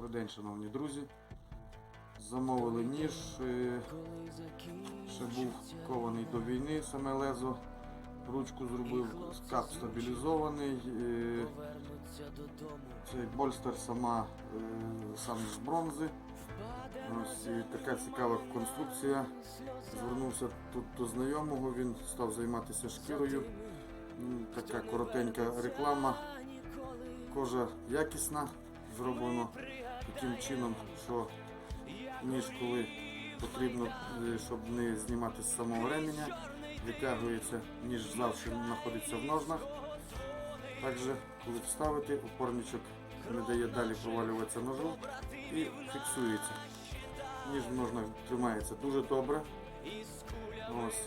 Добрий день, шановні друзі. Замовили ніж, ще був кований до війни, саме лезо. Ручку зробив, скат стабілізований. Цей больстер сама е, сам з бронзи. Ось така цікава конструкція. Звернувся тут до знайомого, він став займатися шкірою. Така коротенька реклама. Кожа якісна, зроблено таким чином, що ніж коли потрібно, е, щоб не знімати з самого ременя, витягується, ніж завжди знаходиться в ножнах. Також, коли вставити, опорничок не дає далі провалюватися ножу і фіксується. Ніж в ножнах тримається дуже добре. Ось.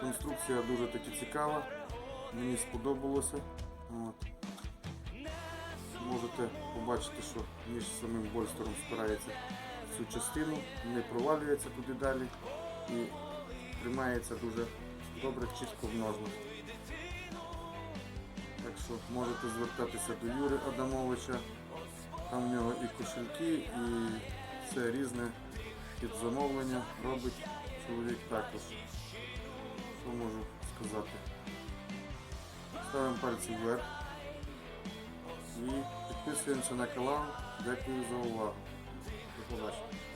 Конструкція дуже таки цікава. Мені сподобалося. От. Можете побачити, що ніж самим больстером спирається цю частину, не провалюється туди далі і тримається дуже добре, чітко в ножнах. Так що можете звертатися до Юри Адамовича. Там в нього і кошельки, і все різне під замовлення робить чоловік також. Що можу сказати? Ставимо пальці вверх підписуємося на канал. Дякую за увагу. До побачення.